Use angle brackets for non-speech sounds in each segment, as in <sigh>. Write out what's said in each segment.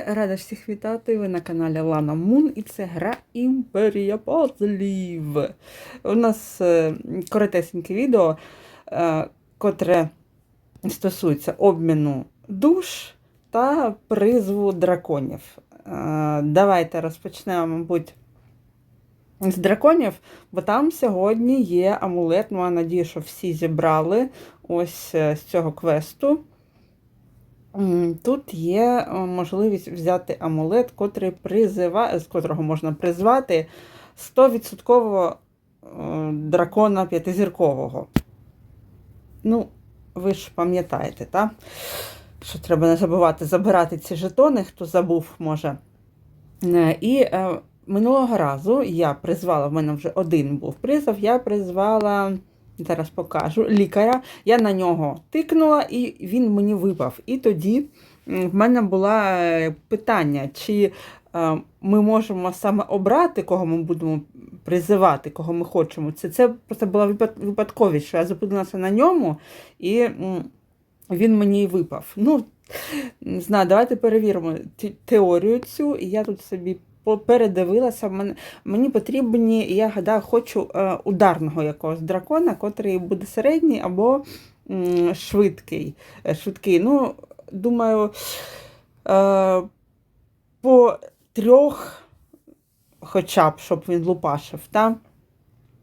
Рада всіх вітати. Ви на каналі Лана Мун і це гра Імперія Пазлів. У нас е, коротесеньке відео, е, котре стосується обміну душ та призву драконів. Е, давайте розпочнемо, мабуть, з драконів, бо там сьогодні є амулет. Ну, я надію, що всі зібрали ось з цього квесту. Тут є е, можливість взяти амулет, котрий призива, з котрого можна призвати 100% е, дракона п'ятизіркового. Ну, ви ж пам'ятаєте, так? Що треба не забувати забирати ці жетони, хто забув, може. Е, І минулого разу я призвала, в мене вже один був призов, я призвала, зараз покажу, лікаря. Я на нього тикнула, і він мені випав. І тоді в мене було питання, чи е, ми можемо саме обрати, кого ми будемо призивати, кого ми хочемо. Це, це просто була випад- випадковість, що я зупинилася на ньому, і він мені випав. Ну, не знаю, давайте перевіримо теорію цю. І я тут собі передивилася. Мен- Мені потрібні, я гадаю, хочу е, ударного якогось дракона, котрий буде середній або швидкий. Е, швидкий. Ну, думаю, е, по трьох, хоча б, щоб він лупашив. Та?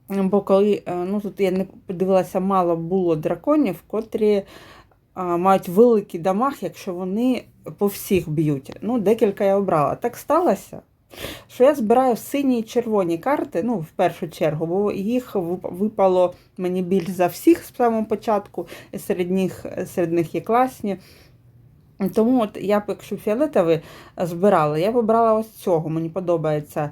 Бо коли, ну тут я не подивилася, мало було драконів, котрі а, мають великий дамаг, якщо вони по всіх б'ють. Ну, декілька я обрала. Так сталося, що я збираю сині і червоні карти, ну, в першу чергу, бо їх випало мені більш за всіх з самого початку, серед них, серед них є класні. Тому от я б, якщо фіолетовий збирала, я б обрала ось цього. Мені подобається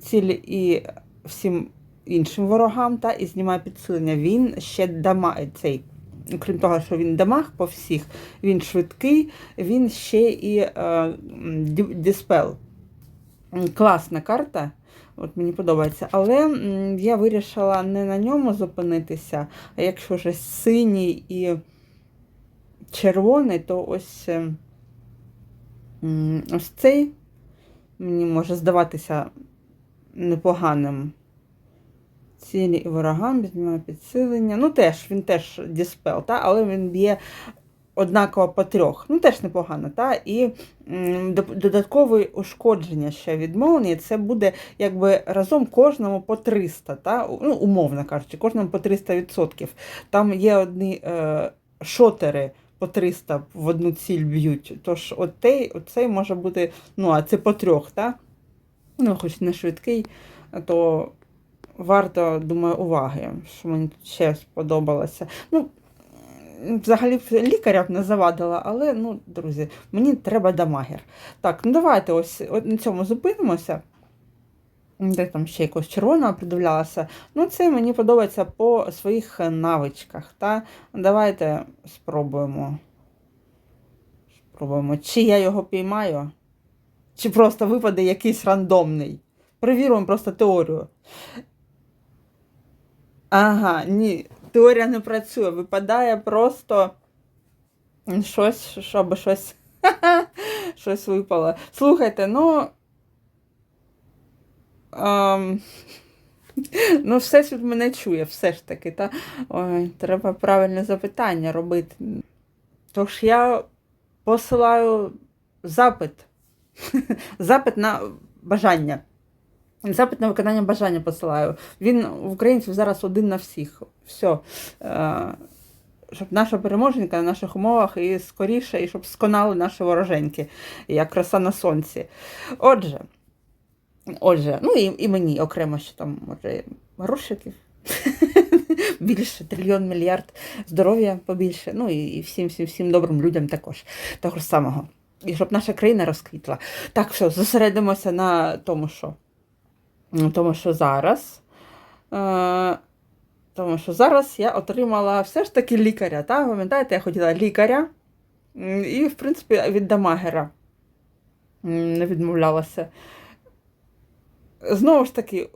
ціль і всім іншим ворогам, та, і знімає підсилення. Він ще дама цей. Крім того, що він дамаг по всіх, він швидкий, він ще і е, диспел. Класна карта, от мені подобається. Але я вирішила не на ньому зупинитися, а якщо вже синій і червоний, то ось, е, ось цей мені може здаватися непоганим. Цілі і ворогам знімає підсилення. Ну, теж, він теж діспел, та? але він б'є однаково по трьох. Ну, теж непогано. Та? І додаткове ушкодження ще від це буде якби разом кожному по 300, та? ну, умовно кажучи, кожному по 300%. Там є одні е, шотери по 300 в одну ціль б'ють. Тож отей, оцей може бути, ну, а це по трьох, та? ну, хоч не швидкий, то варто, думаю, уваги, що мені тут ще сподобалося. Ну, взагалі лікаря б не завадила, але, ну, друзі, мені треба дамагер. Так, ну давайте ось на цьому зупинимося. Де там ще якогось червоного придивлялася. Ну, це мені подобається по своїх навичках. Та? Давайте спробуємо. Спробуємо, чи я його піймаю, чи просто випаде якийсь рандомний. Перевіримо просто теорію. Ага, ні, теорія не працює. Випадає просто щось, щоб щось, <laughs> щось випало. Слухайте, ну. Ем, ну, всесвіт мене чує, все ж таки, та? Ой, треба правильне запитання робити. Тож я посилаю запит. <laughs> запит на бажання. Запит на виконання бажання посилаю. Він в українців зараз один на всіх. Все. Щоб наша переможенька на наших умовах і скоріше, і щоб сконали наші вороженьки, як краса на сонці. Отже, отже, ну і, і мені окремо, що там, може, грошиків. <laughs> Більше трильйон мільярд здоров'я побільше. Ну і, всім, всім, всім добрим людям також. Того ж самого. І щоб наша країна розквітла. Так, все, зосередимося на тому, що. Тому що зараз. Е, тому що зараз я отримала все ж таки лікаря. Та? Пам'ятаєте, я хотіла лікаря і, в принципі, від дамагера не відмовлялася. Знову ж таки,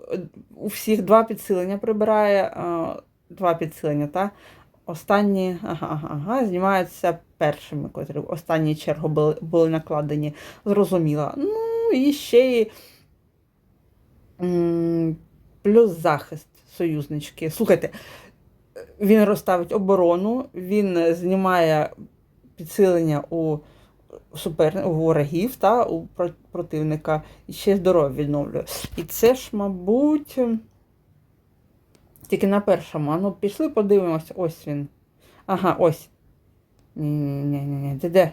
у всіх два підсилення прибирає, е, два підсилення, та? останні ага, ага, знімаються першими, котрі в останню чергу були, були накладені. Зрозуміла. Ну, і ще й плюс захист союзнички. Слухайте, він розставить оборону, він знімає підсилення у супер... у ворогів та у противника і ще здоров'я відновлює. І це ж, мабуть, тільки на першому. А ну, пішли, подивимося. Ось він. Ага, ось. Ні-ні-ні, ти де?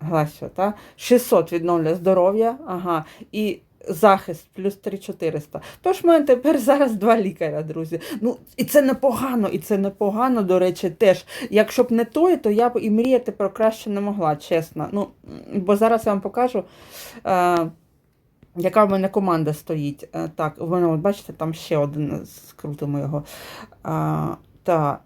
Гласio, та? 600 відновлює здоров'я, ага. І захист плюс 3400. Тож в мене тепер зараз два лікаря, друзі. Ну, і це непогано, і це непогано, до речі, теж. Якщо б не той, то я б і мріяти про краще не могла, чесно. Ну, бо зараз я вам покажу. Е, яка в мене команда стоїть? Е, Так, в мене, от бачите, там ще один, скрутимо його. А, та.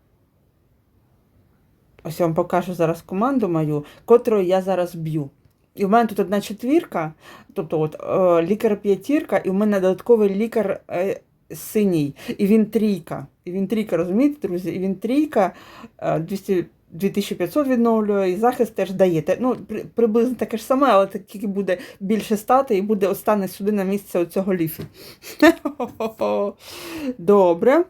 Ось я вам покажу зараз команду мою, котрою я зараз б'ю. І в мене тут одна четвірка, тобто от, е, лікар п'ятірка, і в мене додатковий лікар е, синій. І він трійка. І він трійка, розумієте, друзі? І він трійка, е, 200, 2500 відновлює, і захист теж даєте. Ну, при- приблизно таке ж саме, але тільки буде більше стати і буде от стане сюди на місце оцього ліфі. <laughs> Добре.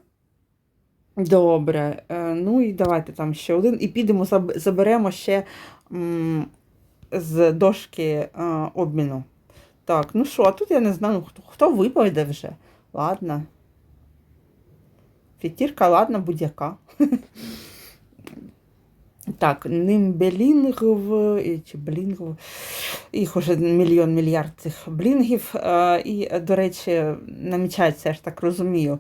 Добре. Е, Ну і давайте там ще один. І підемо, заберемо ще з дошки е, обміну. Так, ну що, а тут я не знаю, хто, хто випаде вже. Ладно. Фітірка, ладно, будь-яка. <laughs> Так, нимбелінгов, чи блінгов, їх уже мільйон мільярд цих блінгів. Е, І, до речі, намічається, я ж так розумію,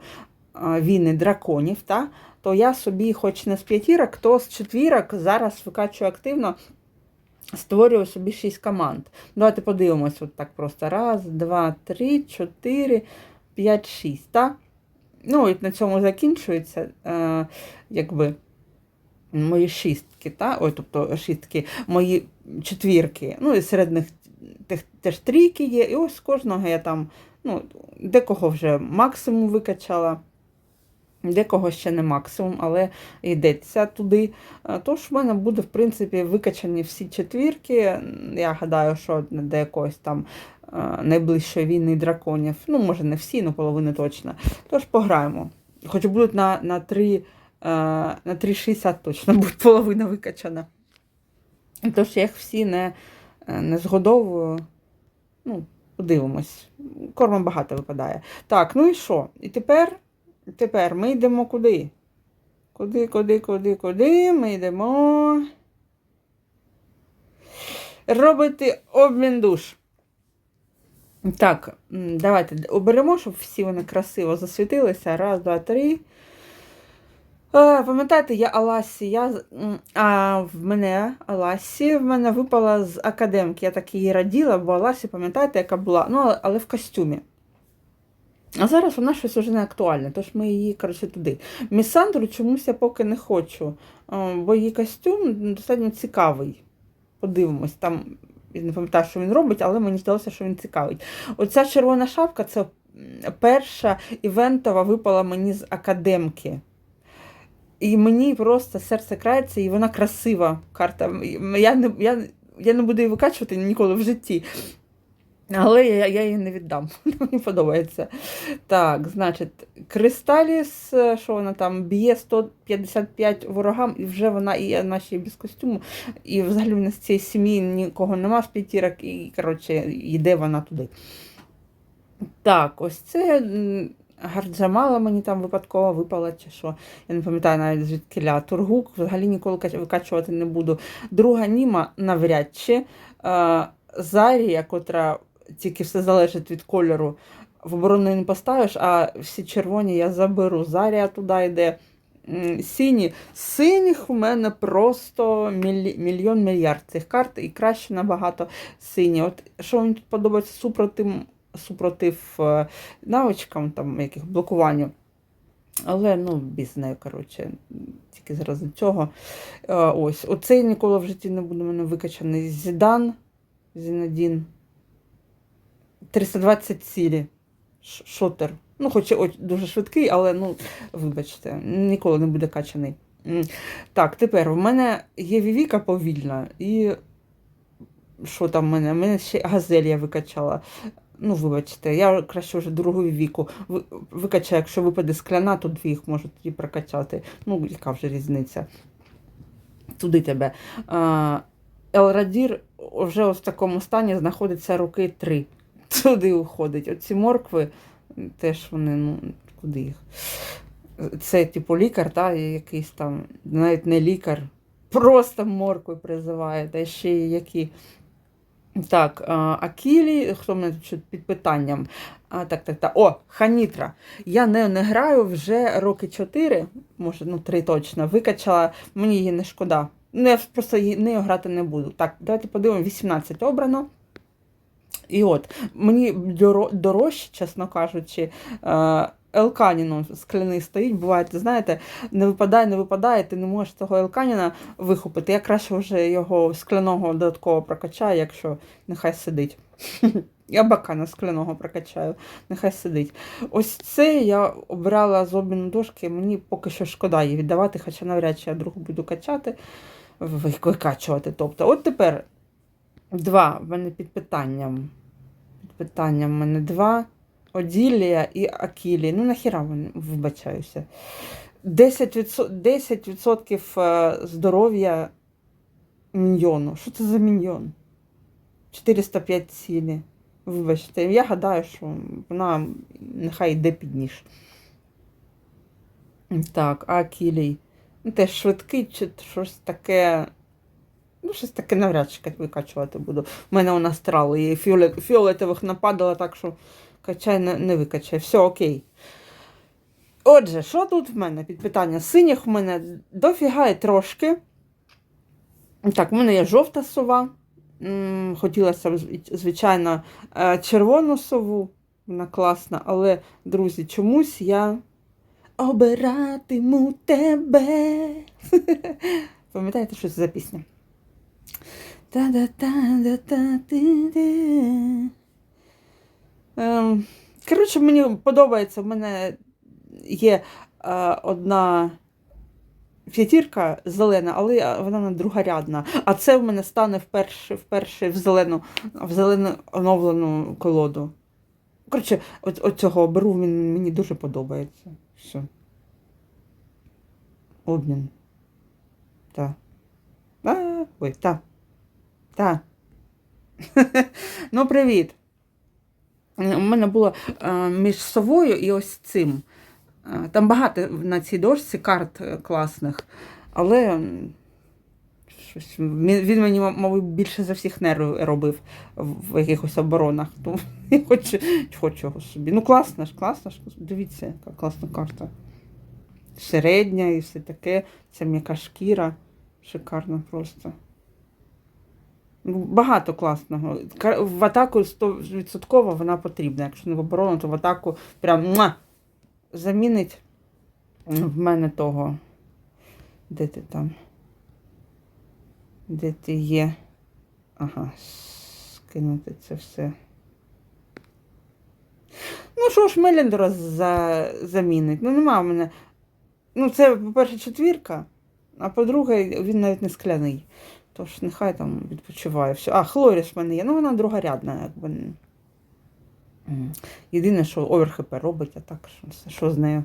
е, війни драконів, та? то я собі, хоч не з п'ятірок, то з четвірок зараз викачую активно, створюю собі шість команд. Давайте подивимось, от так просто. Раз, два, три, чотири, п'ять, шість. Та? Ну, і на цьому закінчується, е, якби. Мої шістки, та? Ой, тобто шістки, мої четвірки. Ну, і серед них теж трійки є. І ось кожного я там, ну, декого вже максимум викачала, декого ще не максимум, але йдеться туди. Е, Тож в мене буде, в принципі, викачані всі четвірки. Я гадаю, що до якогось там е, найближчої війни драконів. Ну, може, не всі, ну половину точно. Тож пограємо. Хоч будуть на, на 3. Е, на 3,60 точно <laughs> буде половина викачана. Тож я їх всі не, не згодовую. Ну, подивимось. Корма багато випадає. Так, ну і що? І тепер, тепер ми йдемо куди? Куди, куди, куди, куди? Ми йдемо. Робити обмін душ. Так, давайте оберемо, щоб всі вони красиво засвітилися. Раз, два, три. Пам'ятаєте, я Аласі, я, а в мене Аласі в мене випала з академки. Я так її раділа, бо Аласі, пам'ятаєте, яка була, ну, але в костюмі. А зараз вона щось вже не актуальна, тож ми її, коротше, туди. Місандру чомусь я поки не хочу, е, бо її костюм достатньо цікавий. Подивимось, там я не пам'ятаю, що він робить, але мені здалося, що він цікавий. Оця червона шапка це перша івентова випала мені з академки. І мені просто серце крається, і вона красива карта. Я не, я, я не буду її викачувати ніколи в житті. Але я, я її не віддам. <laughs> Мені подобається. Так, значить, Кристаліс, е, що вона там б'є 155 ворогам, і вже вона і ще без костюму. І взагалі в нас з цієї сім'ї нікого нема з п'ятірок, і, коротше, йде вона туди. Так, ось це Гарджамала мені там випадково випала, чи що. Я не пам'ятаю навіть звідкиля. Тургук взагалі ніколи викачувати не буду. Друга Німа навряд чи. Е, Зарія, котра тільки все залежить від кольору, в оборону не поставиш, а всі червоні я заберу. Зарія туди йде. Сині. Синіх у мене просто мільйон мільярд цих карт і краще набагато сині. От що мені тут подобається супротив, супротив е, навичкам, там, яких блокуванню. Але ну, без нею, коротше, тільки заради цього. Е, ось, оцей ніколи в житті не буде у мене викачаний. Зідан, Зінадін. 320 цілі. Шотер. Ну, хоч і дуже швидкий, але ну, вибачте, ніколи не буде качаний. Так, тепер в мене є Вівіка повільна і. Що там в мене? У мене ще газель я викачала. Ну, вибачте, я краще вже другу віку Ви- викачаю, якщо випаде скляна, то дві їх можу тоді прокачати. Ну, яка вже різниця? Туди тебе. Елрадір вже в такому стані знаходиться роки три. Туди уходить. Оці моркви теж вони, ну, куди їх? Це, типу, лікар, та, якийсь там, навіть не лікар, просто моркви призиває, та ще які. Так, Акілі, хто мене під питанням? А, так, так, так. О, Ханітра. Я не, не граю вже роки 4, може, ну 3 точно. Викачала, мені її не шкода. Ну, я просто нею грати не буду. Так, давайте подивимося, 18 обрано. І от, мені дорожче, чесно кажучи, е, Елканінон скляний стоїть, буває, знаєте, не випадає, не випадає, ти не можеш того Елканіна вихопити. Я краще вже його скляного додатково прокачаю, якщо нехай сидить. <laughs> Я бакана скляного прокачаю, нехай сидить. Ось це я обрала з обміну дошки, мені поки що шкода її віддавати, хоча навряд чи я другу буду качати, викачувати. Тобто, от тепер два в мене під питанням. Під питанням в мене два. Оділія і Акілі. Ну, нахіра вони, вибачаюся. 10%, 10% е, здоров'я міньйону. Що це за міньйон? 405 цілі. Вибачте, я гадаю, що вона нехай йде під ніж. Так, Акілій. Ну, теж швидкий, чи щось таке. Ну, щось таке навряд чи викачувати буду. У мене вона страли, і фіолетових нападала, так що качай не, не викачай. Все окей. Отже, що тут в мене під питання? Синіх в мене дофіга і трошки. Так, в мене є жовта сова. Хотілося звичайно, е, червону сову. Вона класна, але, друзі, чомусь я обиратиму тебе. <laughs> Пам'ятаєте, що це за пісня? Ем, Коротше, мені подобається, в мене є е, одна п'ятірка зелена, але вона другорядна. А це в мене стане вперше, вперше в зелену, в зелену оновлену колоду. Коротше, от, от цього беру, він мені дуже подобається. Все. Обмін. Так. А, ой, та. Та. <laughs> ну, привіт. У мене було е, між совою і ось цим. Е, Там багато на цій дошці карт е, класних, але щось, він мені, мабуть, більше за всіх нервів робив в якихось оборонах. Тому <laughs> я хочу, хочу його собі. Ну, класна ж, класна ж. Дивіться, яка класна карта. Середня і все таке. Ця м'яка шкіра. Шикарно просто. Ну, Багато класного. В атаку 100% вона потрібна. Якщо не в оборону, то в атаку прям муа, замінить в мене того. Де ти там? Де ти є? Ага, скинути це все. Ну, що ж, Меліндора за... замінить? Ну, нема в мене. Ну, це, по-перше, четвірка, а по-друге, він навіть не скляний. Тож нехай там відпочиває. Все. А, Хлоріс в мене є. Ну, вона другорядна, якби. Єдине, що овер робить, а так що, що з нею.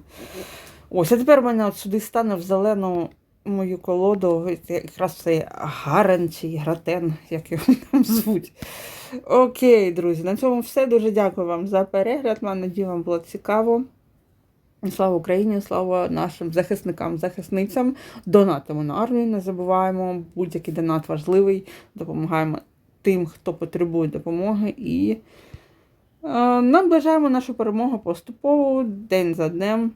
Ось, а тепер в мене от сюди стане в зелену мою колоду. Якраз цей Гарен чи Гратен, як його <laughs> там звуть. Окей, друзі, на цьому все. Дуже дякую вам за перегляд. Маю надію, вам було цікаво. Слава Україні, слава нашим захисникам, захисницям. Донатимо на армію, не забуваємо. Будь-який донат важливий. Допомагаємо тим, хто потребує допомоги. І е, наближаємо нашу перемогу поступово, день за днем.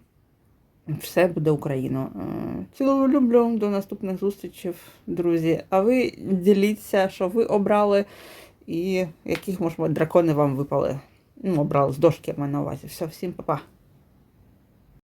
Все буде Україна. Е, Цілую люблю. До наступних зустрічей, друзі. А ви діліться, що ви обрали, і яких, можливо, дракони вам випали. Ну, обрали з дошки, я маю на увазі. Все, всім па-па.